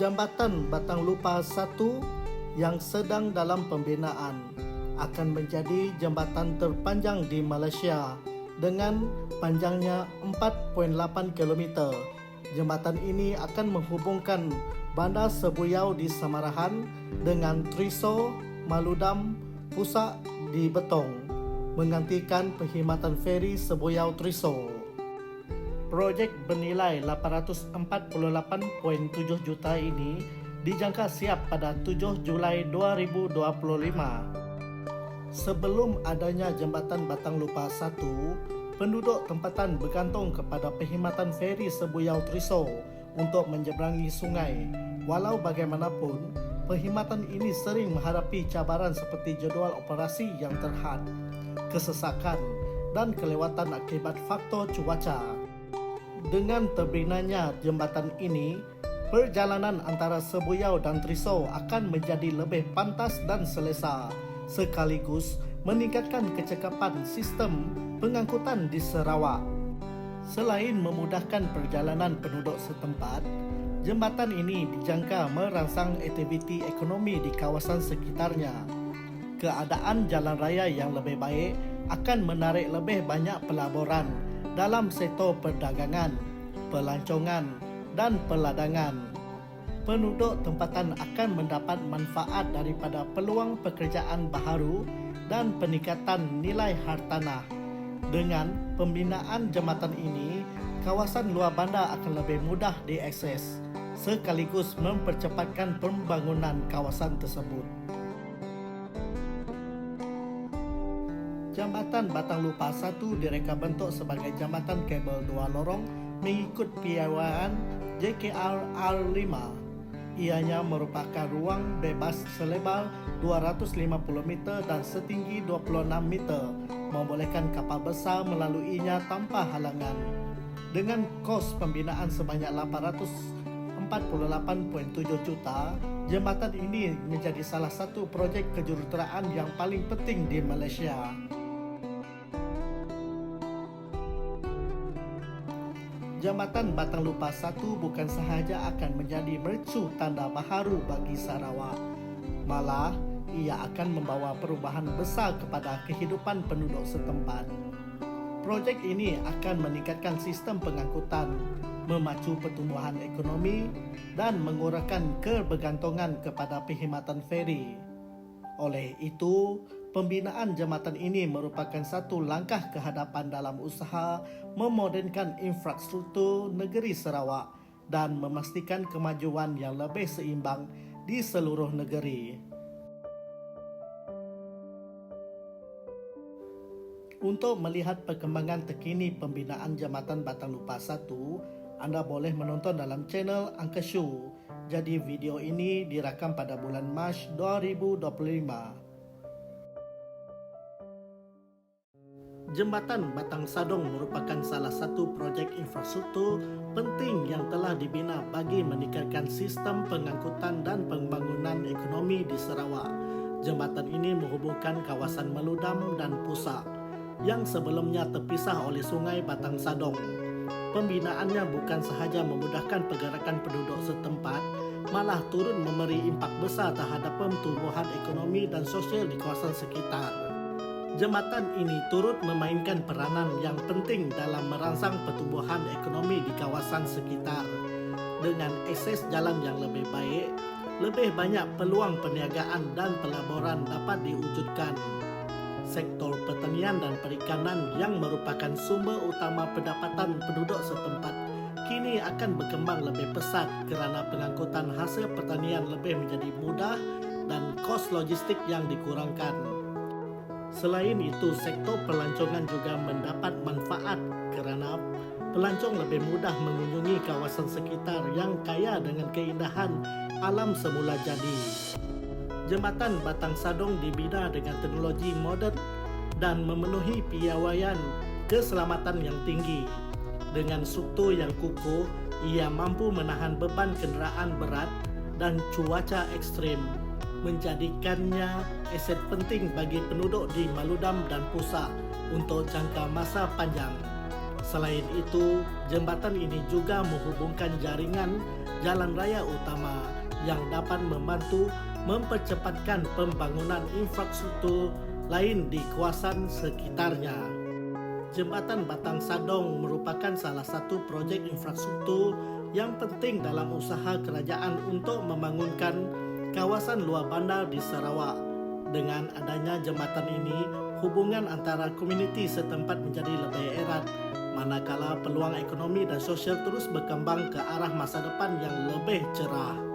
Jambatan Batang Lupa 1 yang sedang dalam pembinaan akan menjadi jambatan terpanjang di Malaysia dengan panjangnya 4.8 km. Jambatan ini akan menghubungkan Bandar Sebuyau di Samarahan dengan Triso, Maludam, Pusak di Betong menggantikan perkhidmatan feri Sebuyau Triso. Projek bernilai 848.7 juta ini dijangka siap pada 7 Julai 2025. Sebelum adanya jambatan Batang Lupa 1, penduduk tempatan bergantung kepada perkhidmatan feri Sebuyau Triso untuk menyeberangi sungai. Walau bagaimanapun, perkhidmatan ini sering menghadapi cabaran seperti jadual operasi yang terhad, kesesakan dan kelewatan akibat faktor cuaca. Dengan terbinanya jambatan ini, perjalanan antara Sebuyau dan Trisau akan menjadi lebih pantas dan selesa sekaligus meningkatkan kecekapan sistem pengangkutan di Sarawak. Selain memudahkan perjalanan penduduk setempat, jambatan ini dijangka merangsang aktiviti ekonomi di kawasan sekitarnya. Keadaan jalan raya yang lebih baik akan menarik lebih banyak pelaburan dalam sektor perdagangan, pelancongan dan peladangan. Penduduk tempatan akan mendapat manfaat daripada peluang pekerjaan baharu dan peningkatan nilai hartanah. Dengan pembinaan jambatan ini, kawasan luar bandar akan lebih mudah diakses sekaligus mempercepatkan pembangunan kawasan tersebut. Jambatan Batang Lupa 1 direka bentuk sebagai jambatan kabel dua lorong mengikut piawaian JKR R5. Ianya merupakan ruang bebas selebar 250 meter dan setinggi 26 meter, membolehkan kapal besar melaluinya tanpa halangan. Dengan kos pembinaan sebanyak 848.7 juta, jambatan ini menjadi salah satu projek kejuruteraan yang paling penting di Malaysia. Jambatan Batang Lupa 1 bukan sahaja akan menjadi mercu tanda baharu bagi Sarawak. Malah, ia akan membawa perubahan besar kepada kehidupan penduduk setempat. Projek ini akan meningkatkan sistem pengangkutan, memacu pertumbuhan ekonomi dan mengurangkan kebergantungan kepada perkhidmatan feri. Oleh itu, Pembinaan jambatan ini merupakan satu langkah kehadapan dalam usaha memodernkan infrastruktur negeri Sarawak dan memastikan kemajuan yang lebih seimbang di seluruh negeri. Untuk melihat perkembangan terkini pembinaan Jambatan Batang Lupa 1, anda boleh menonton dalam channel Angka Show. Jadi video ini dirakam pada bulan Mac 2025. Jembatan Batang Sadong merupakan salah satu projek infrastruktur penting yang telah dibina bagi meningkatkan sistem pengangkutan dan pembangunan ekonomi di Sarawak. Jembatan ini menghubungkan kawasan Meludam dan Pusak yang sebelumnya terpisah oleh sungai Batang Sadong. Pembinaannya bukan sahaja memudahkan pergerakan penduduk setempat, malah turut memberi impak besar terhadap pertumbuhan ekonomi dan sosial di kawasan sekitar. Jembatan ini turut memainkan peranan yang penting dalam merangsang pertumbuhan ekonomi di kawasan sekitar. Dengan akses jalan yang lebih baik, lebih banyak peluang perniagaan dan pelaburan dapat diwujudkan. Sektor pertanian dan perikanan yang merupakan sumber utama pendapatan penduduk setempat kini akan berkembang lebih pesat kerana pengangkutan hasil pertanian lebih menjadi mudah dan kos logistik yang dikurangkan. Selain itu, sektor pelancongan juga mendapat manfaat kerana pelancong lebih mudah mengunjungi kawasan sekitar yang kaya dengan keindahan alam semula jadi. Jembatan Batang Sadong dibina dengan teknologi moden dan memenuhi piawaian keselamatan yang tinggi. Dengan struktur yang kukuh, ia mampu menahan beban kenderaan berat dan cuaca ekstrim menjadikannya aset penting bagi penduduk di Maludam dan Pusak untuk jangka masa panjang. Selain itu, jembatan ini juga menghubungkan jaringan jalan raya utama yang dapat membantu mempercepatkan pembangunan infrastruktur lain di kawasan sekitarnya. Jembatan Batang Sadong merupakan salah satu projek infrastruktur yang penting dalam usaha kerajaan untuk membangunkan kawasan luar bandar di Sarawak. Dengan adanya jembatan ini, hubungan antara komuniti setempat menjadi lebih erat manakala peluang ekonomi dan sosial terus berkembang ke arah masa depan yang lebih cerah.